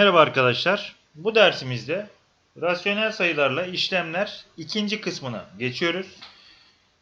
Merhaba arkadaşlar. Bu dersimizde rasyonel sayılarla işlemler ikinci kısmına geçiyoruz.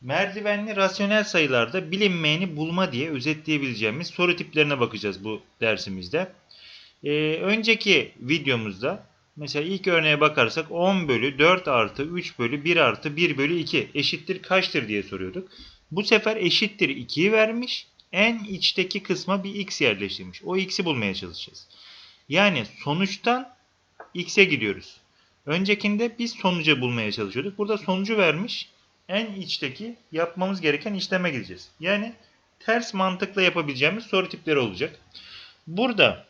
Merdivenli rasyonel sayılarda bilinmeyeni bulma diye özetleyebileceğimiz soru tiplerine bakacağız bu dersimizde. Ee, önceki videomuzda mesela ilk örneğe bakarsak 10 bölü 4 artı 3 bölü 1 artı 1 bölü 2 eşittir kaçtır diye soruyorduk. Bu sefer eşittir 2'yi vermiş. En içteki kısma bir x yerleştirmiş. O x'i bulmaya çalışacağız. Yani sonuçtan x'e gidiyoruz. Öncekinde biz sonucu bulmaya çalışıyorduk. Burada sonucu vermiş. En içteki yapmamız gereken işleme gideceğiz. Yani ters mantıkla yapabileceğimiz soru tipleri olacak. Burada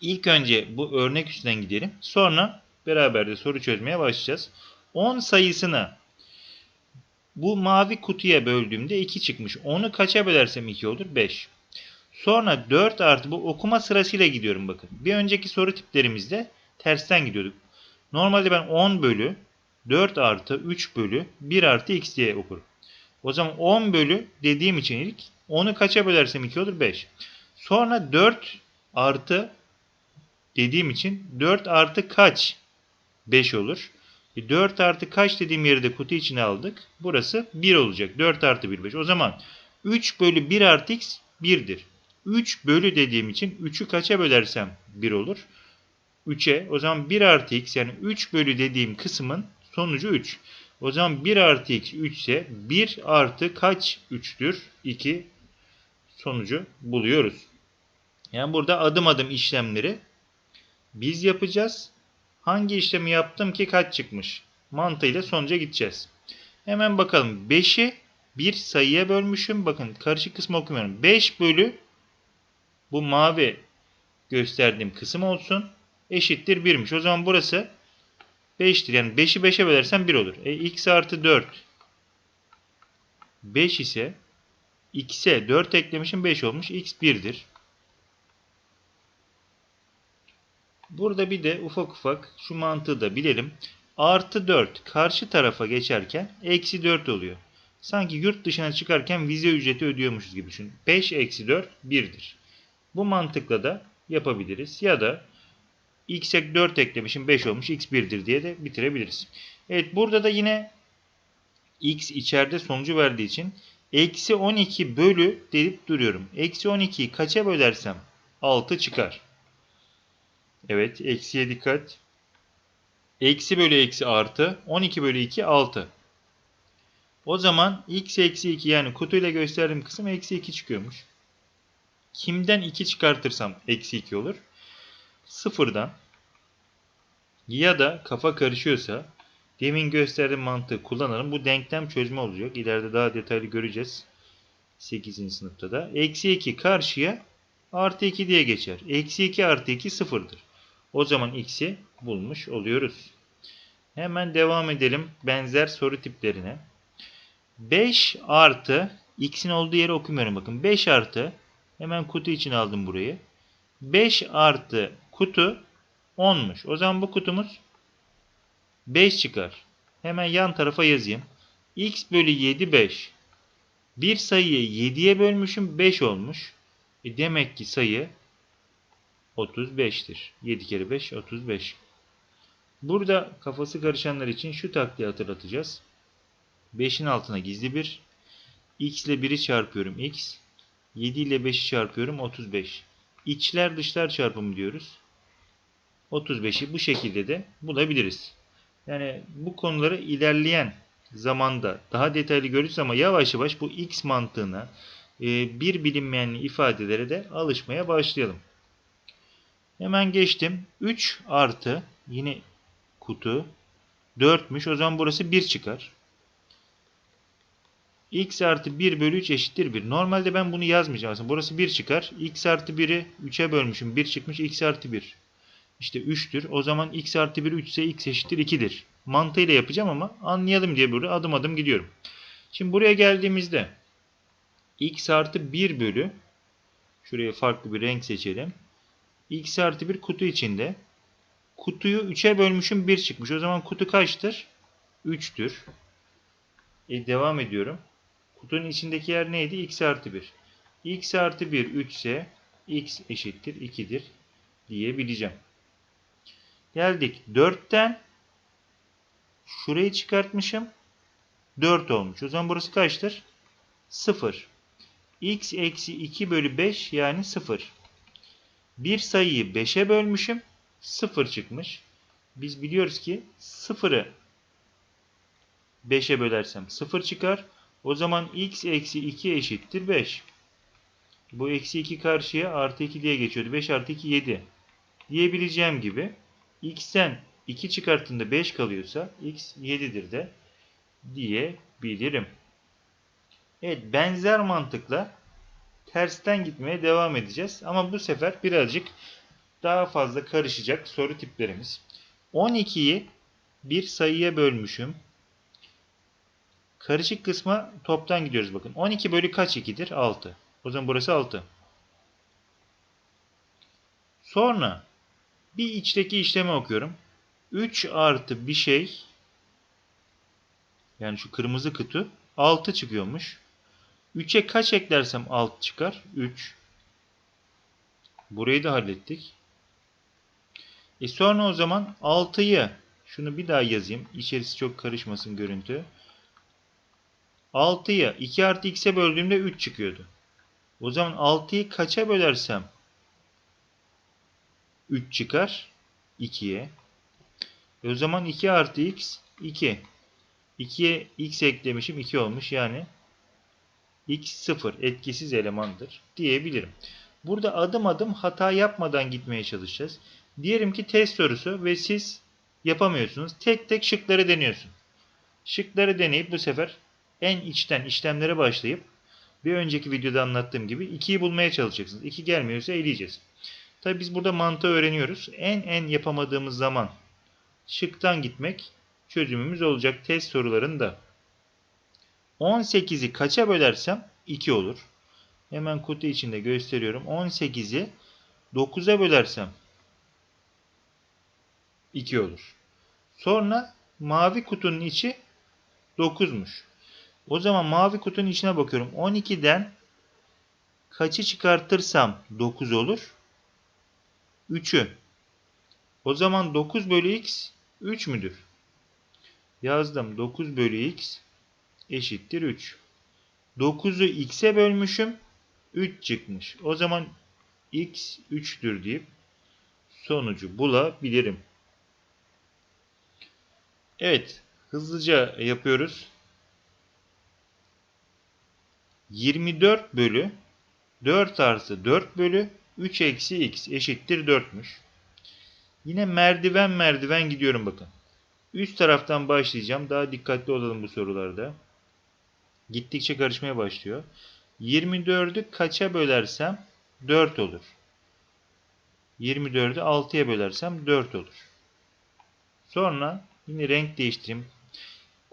ilk önce bu örnek üstünden gidelim. Sonra beraber de soru çözmeye başlayacağız. 10 sayısını bu mavi kutuya böldüğümde 2 çıkmış. 10'u kaça bölersem 2 olur? 5. Sonra 4 artı bu okuma sırasıyla gidiyorum bakın. Bir önceki soru tiplerimizde tersten gidiyorduk. Normalde ben 10 bölü 4 artı 3 bölü 1 artı x diye okurum. O zaman 10 bölü dediğim için ilk 10'u kaça bölersem 2 olur? 5. Sonra 4 artı dediğim için 4 artı kaç? 5 olur. E 4 artı kaç dediğim yeri de kutu içine aldık. Burası 1 olacak. 4 artı 1 5. O zaman 3 bölü 1 artı x 1'dir. 3 bölü dediğim için 3'ü kaça bölersem 1 olur? 3'e. O zaman 1 artı x yani 3 bölü dediğim kısmın sonucu 3. O zaman 1 artı x 3 ise 1 artı kaç 3'tür? 2 sonucu buluyoruz. Yani burada adım adım işlemleri biz yapacağız. Hangi işlemi yaptım ki kaç çıkmış? Mantığıyla sonuca gideceğiz. Hemen bakalım. 5'i bir sayıya bölmüşüm. Bakın karışık kısmı okumuyorum. 5 bölü bu mavi gösterdiğim kısım olsun. Eşittir 1'miş. O zaman burası 5'tir. Yani 5'i 5'e bölersem 1 olur. E, x artı 4 5 ise x'e 4 eklemişim 5 olmuş. x 1'dir. Burada bir de ufak ufak şu mantığı da bilelim. Artı 4 karşı tarafa geçerken eksi 4 oluyor. Sanki yurt dışına çıkarken vize ücreti ödüyormuşuz gibi düşün. 5 eksi 4 1'dir. Bu mantıkla da yapabiliriz. Ya da x'e 4 eklemişim 5 olmuş x 1'dir diye de bitirebiliriz. Evet burada da yine x içeride sonucu verdiği için eksi 12 bölü deyip duruyorum. Eksi 12'yi kaça bölersem 6 çıkar. Evet eksiye dikkat. Eksi bölü eksi artı 12 bölü 2 6. O zaman x eksi 2 yani kutuyla gösterdiğim kısım eksi 2 çıkıyormuş. Kimden 2 çıkartırsam eksi 2 olur. Sıfırdan ya da kafa karışıyorsa demin gösterdiğim mantığı kullanırım. Bu denklem çözme olacak. İleride daha detaylı göreceğiz. 8. sınıfta da. Eksi 2 karşıya artı 2 diye geçer. Eksi 2 artı 2 sıfırdır. O zaman x'i bulmuş oluyoruz. Hemen devam edelim benzer soru tiplerine. 5 artı x'in olduğu yeri okumuyorum bakın. 5 artı hemen kutu için aldım burayı. 5 artı kutu 10'muş. O zaman bu kutumuz 5 çıkar. Hemen yan tarafa yazayım. x bölü 7 5. Bir sayıyı 7'ye bölmüşüm 5 olmuş. E demek ki sayı 35'tir. 7 kere 5 35. Burada kafası karışanlar için şu taktiği hatırlatacağız. 5'in altına gizli 1. x ile 1'i çarpıyorum x. 7 ile 5'i çarpıyorum 35. İçler dışlar çarpımı diyoruz. 35'i bu şekilde de bulabiliriz. Yani bu konuları ilerleyen zamanda daha detaylı görürüz ama yavaş yavaş bu x mantığına e, bir bilinmeyen ifadelere de alışmaya başlayalım. Hemen geçtim. 3 artı yine kutu 4'müş. O zaman burası 1 çıkar. X artı 1 bölü 3 eşittir 1. Normalde ben bunu yazmayacağım. Aslında burası 1 çıkar. x artı 1'i 3'e bölmüşüm. 1 çıkmış. x artı 1. İşte 3'tür. O zaman x artı 1 3 ise x eşittir 2'dir. Mantığıyla yapacağım ama anlayalım diye böyle adım adım gidiyorum. Şimdi buraya geldiğimizde x artı 1 bölü şuraya farklı bir renk seçelim. x artı 1 kutu içinde. Kutuyu 3'e bölmüşüm 1 çıkmış. O zaman kutu kaçtır? 3'tür. E, devam ediyorum. Kutunun içindeki yer neydi? x artı 1. x artı 1 3 ise x eşittir 2'dir diyebileceğim. Geldik 4'ten şurayı çıkartmışım. 4 olmuş. O zaman burası kaçtır? 0. x eksi 2 bölü 5 yani 0. Bir sayıyı 5'e bölmüşüm. 0 çıkmış. Biz biliyoruz ki 0'ı 5'e bölersem 0 çıkar. O zaman x eksi 2 eşittir 5. Bu eksi 2 karşıya artı 2 diye geçiyordu. 5 artı 2 7. Diyebileceğim gibi x'ten 2 çıkarttığında 5 kalıyorsa x 7'dir de diyebilirim. Evet benzer mantıkla tersten gitmeye devam edeceğiz. Ama bu sefer birazcık daha fazla karışacak soru tiplerimiz. 12'yi bir sayıya bölmüşüm. Karışık kısma toptan gidiyoruz bakın. 12 bölü kaç 2'dir? 6. O zaman burası 6. Sonra bir içteki işlemi okuyorum. 3 artı bir şey yani şu kırmızı kutu 6 çıkıyormuş. 3'e kaç eklersem 6 çıkar? 3. Burayı da hallettik. E sonra o zaman 6'yı şunu bir daha yazayım. İçerisi çok karışmasın görüntü. 6'yı 2 artı x'e böldüğümde 3 çıkıyordu. O zaman 6'yı kaça bölersem 3 çıkar? 2'ye. E o zaman 2 artı x 2. 2'ye x eklemişim 2 olmuş yani x 0 etkisiz elemandır diyebilirim. Burada adım adım hata yapmadan gitmeye çalışacağız. Diyelim ki test sorusu ve siz yapamıyorsunuz. Tek tek şıkları deniyorsun. Şıkları deneyip bu sefer en içten işlemlere başlayıp bir önceki videoda anlattığım gibi 2'yi bulmaya çalışacaksınız. 2 gelmiyorsa eleyeceğiz. Tabi biz burada mantığı öğreniyoruz. En en yapamadığımız zaman şıktan gitmek çözümümüz olacak test sorularında. 18'i kaça bölersem 2 olur. Hemen kutu içinde gösteriyorum. 18'i 9'a bölersem 2 olur. Sonra mavi kutunun içi 9'muş. O zaman mavi kutunun içine bakıyorum. 12'den kaçı çıkartırsam 9 olur? 3'ü. O zaman 9 bölü x 3 müdür? Yazdım. 9 bölü x eşittir 3. 9'u x'e bölmüşüm. 3 çıkmış. O zaman x 3'tür deyip sonucu bulabilirim. Evet. Hızlıca yapıyoruz. 24 bölü 4 artı 4 bölü 3 eksi x eşittir 4'müş. Yine merdiven merdiven gidiyorum bakın. Üst taraftan başlayacağım. Daha dikkatli olalım bu sorularda. Gittikçe karışmaya başlıyor. 24'ü kaça bölersem 4 olur. 24'ü 6'ya bölersem 4 olur. Sonra yine renk değiştireyim.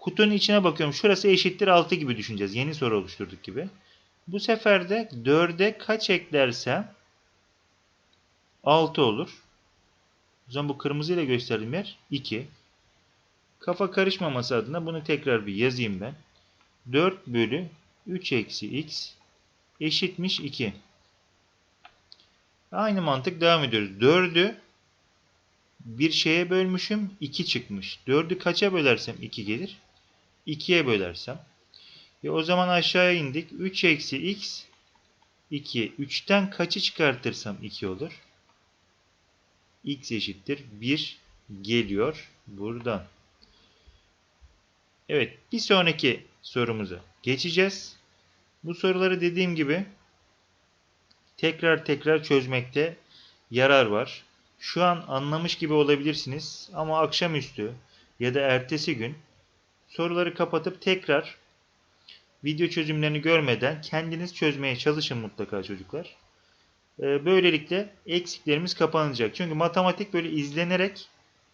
Kutunun içine bakıyorum. Şurası eşittir 6 gibi düşüneceğiz. Yeni soru oluşturduk gibi. Bu sefer de 4'e kaç eklersem 6 olur. O zaman bu kırmızı ile gösterdiğim yer 2. Kafa karışmaması adına bunu tekrar bir yazayım ben. 4 bölü 3 eksi x eşitmiş 2. Aynı mantık devam ediyoruz. 4'ü bir şeye bölmüşüm 2 çıkmış. 4'ü kaça bölersem 2 gelir? 2'ye bölersem. E o zaman aşağıya indik. 3 eksi x 2. 3'ten kaçı çıkartırsam 2 olur? x eşittir 1 geliyor buradan. Evet bir sonraki sorumuza geçeceğiz. Bu soruları dediğim gibi tekrar tekrar çözmekte yarar var. Şu an anlamış gibi olabilirsiniz ama akşamüstü ya da ertesi gün soruları kapatıp tekrar video çözümlerini görmeden kendiniz çözmeye çalışın mutlaka çocuklar. Ee, böylelikle eksiklerimiz kapanacak. Çünkü matematik böyle izlenerek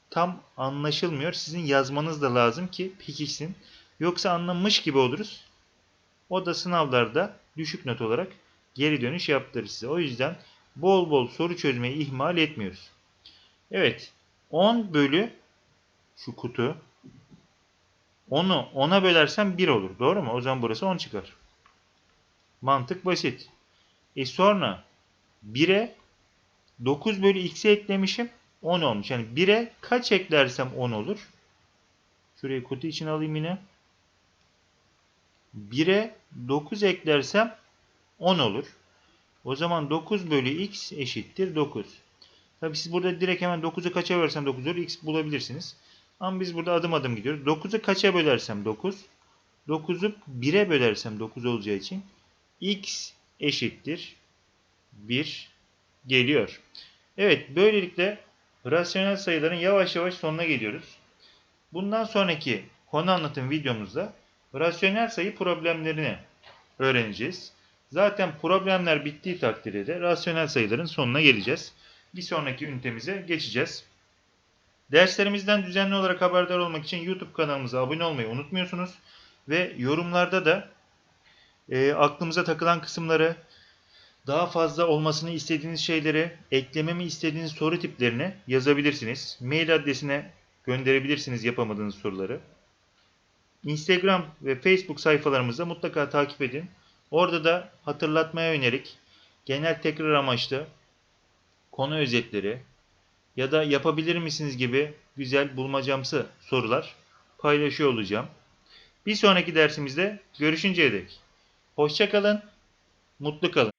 tam anlaşılmıyor. Sizin yazmanız da lazım ki pekişsin. Yoksa anlamış gibi oluruz. O da sınavlarda düşük not olarak geri dönüş yaptırır size. O yüzden bol bol soru çözmeyi ihmal etmiyoruz. Evet. 10 bölü şu kutu. Onu 10'a bölersem 1 olur. Doğru mu? O zaman burası 10 çıkar. Mantık basit. E sonra 1'e 9 bölü x'i eklemişim. 10 olmuş. Yani 1'e kaç eklersem 10 olur? Şurayı kutu için alayım yine. 1'e 9 eklersem 10 olur. O zaman 9 bölü x eşittir 9. Tabi siz burada direkt hemen 9'u kaça bölersem 9 olur x bulabilirsiniz. Ama biz burada adım adım gidiyoruz. 9'u kaça bölersem 9. 9'u 1'e bölersem 9 olacağı için x eşittir 1 geliyor. Evet böylelikle rasyonel sayıların yavaş yavaş sonuna geliyoruz. Bundan sonraki konu anlatım videomuzda rasyonel sayı problemlerini öğreneceğiz. Zaten problemler bittiği takdirde de rasyonel sayıların sonuna geleceğiz. Bir sonraki ünitemize geçeceğiz. Derslerimizden düzenli olarak haberdar olmak için YouTube kanalımıza abone olmayı unutmuyorsunuz. Ve yorumlarda da e, aklımıza takılan kısımları, daha fazla olmasını istediğiniz şeyleri, eklememi istediğiniz soru tiplerini yazabilirsiniz. Mail adresine gönderebilirsiniz yapamadığınız soruları. Instagram ve Facebook sayfalarımızda mutlaka takip edin. Orada da hatırlatmaya yönelik genel tekrar amaçlı konu özetleri ya da yapabilir misiniz gibi güzel bulmacamsı sorular paylaşıyor olacağım. Bir sonraki dersimizde görüşünceye dek. Hoşçakalın, mutlu kalın.